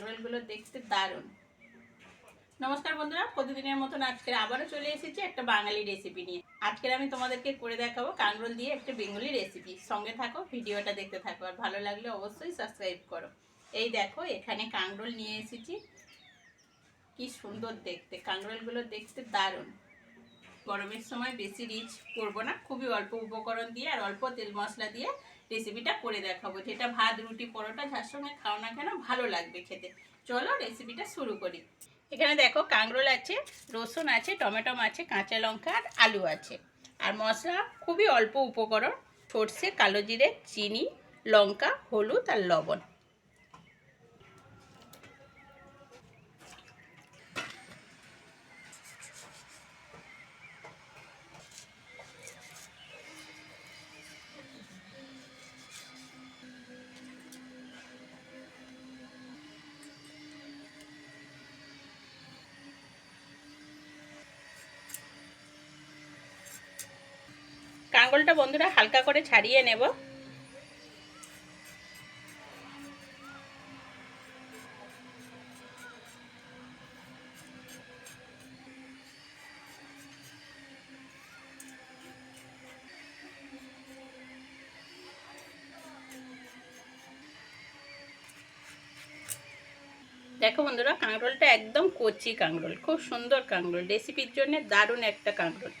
কাঁকরোলগুলো দেখতে দারুণ। নমস্কার বন্ধুরা, প্রতিদিনের মতন আজকে আবারও চলে এসেছি একটা বাঙালি রেসিপি নিয়ে। আজকের আমি তোমাদেরকে করে দেখাবো কাঁকরোল দিয়ে একটা বেঙ্গলি রেসিপি সঙ্গে থাকো, ভিডিওটা দেখতে থাকো। আর ভালো লাগলে অবশ্যই সাবস্ক্রাইব করো। এই দেখো, এখানে কাঁকরোল নিয়ে এসেছি। কি সুন্দর দেখতে। কাঁকরোলগুলো দেখতে দারুণ। গরমের সময় বেশি রিচ করব না। খুবই অল্প উপকরণ দিয়ে আর অল্প তেল মশলা দিয়ে রেসিপিটা করে দেখাবো। যেটা ভাত, রুটি, পরোটা, যার সঙ্গে খাও না কেন ভালো লাগবে খেতে। চলো রেসিপিটা শুরু করি। এখানে দেখো কাঁকরোল আছে, রসুন আছে, টমেটো আছে, কাঁচা লঙ্কা আর আলু আছে। আর মশলা খুবই অল্প উপকরণ। সর্ষে, কালো জিরে, চিনি, লঙ্কা, হলুদ আর লবণ। কাঙ্গলটা বন্ধুরা হালকা করে ছাড়িয়ে নেব। দেখো বন্ধুরা, কাঁকরোলটা একদম কচি কাঁকরোল, খুব সুন্দর কাঁকরোল রেসিপির জন্য দারুণ একটা কাঁকরোল।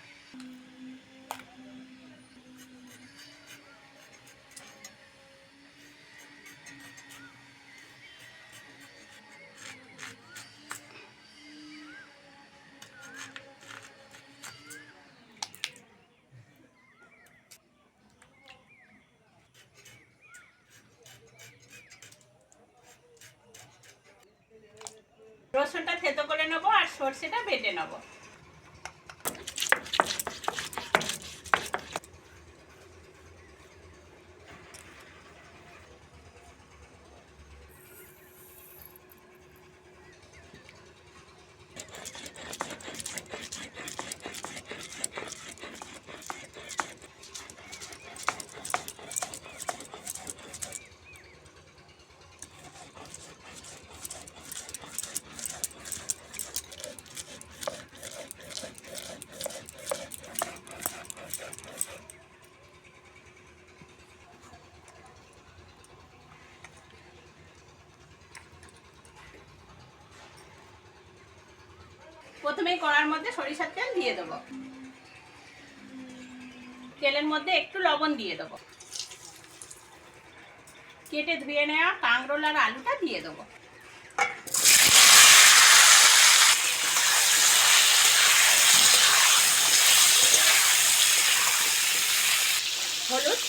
রসুনটা থেতো করে নেব আর সর্ষেটা বেটে নেব। প্রথমেই কড়ার মধ্যে সরিষার তেল দিয়ে দেবো। তেলের মধ্যে একটু লবণ দিয়ে দেবো। কেটে ধুয়ে নেওয়া কাঁকরোল আর আলুটা দিয়ে দেবো। হলুদ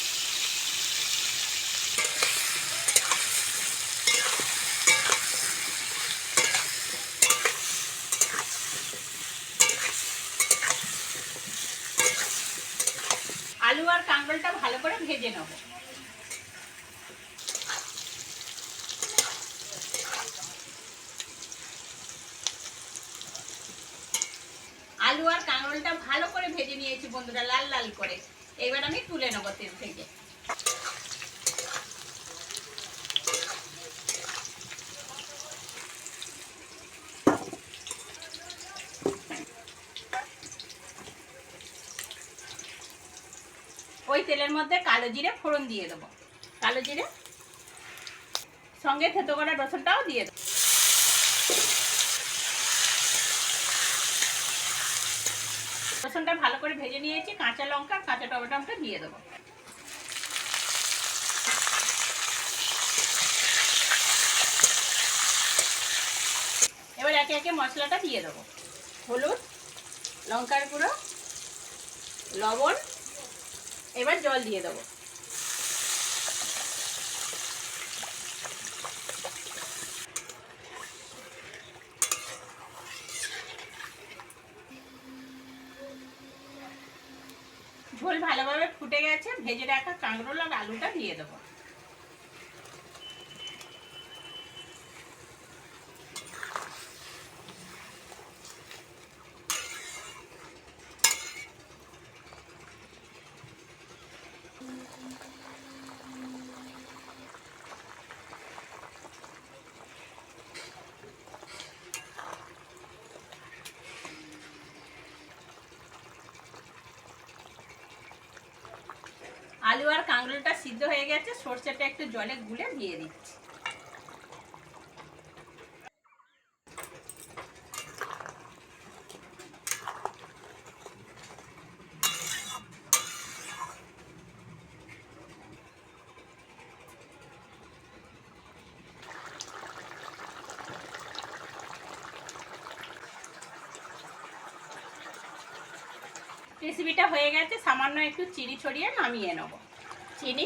আলু আর কাঁকরোলটা ভালো করে ভেজে নেব। আলু আর কাঁকরোলটা ভালো করে ভেজে নিয়েছি বন্ধুরা, লাল লাল করে। এবার আমি তুলে নেব তেল থেকে। ওই তেলের মধ্যে কালো জিরে ফোড়ন দিয়ে দেবো। কালো জিরে, সঙ্গে থেতো করা রসুনটাও দিয়ে দেবো। রসুনটা ভালো করে ভেজে নিয়েছি, কাঁচা লঙ্কা, কাঁচা টমেটোটা দিয়ে দেবো। এবার একে একে মশলাটা দিয়ে দেবো। হলুদ, লঙ্কার গুঁড়ো, লবণ এবার জল দিয়ে দেবো। ঝোল ভালোভাবে ফুটে গেছে, ভেজে রাখা কাঁকরোল আর আলুটা দিয়ে দেবো। আলু আর কাঁকরোলটা সিদ্ধ হয়ে গেছে, সর্ষেটা একটু জলে গুলে দিয়ে দিচ্ছি। রেসিপিটা হয়ে গেছে, সামান্য একটু চিনি ছড়িয়ে নামিয়ে নেব। চিনি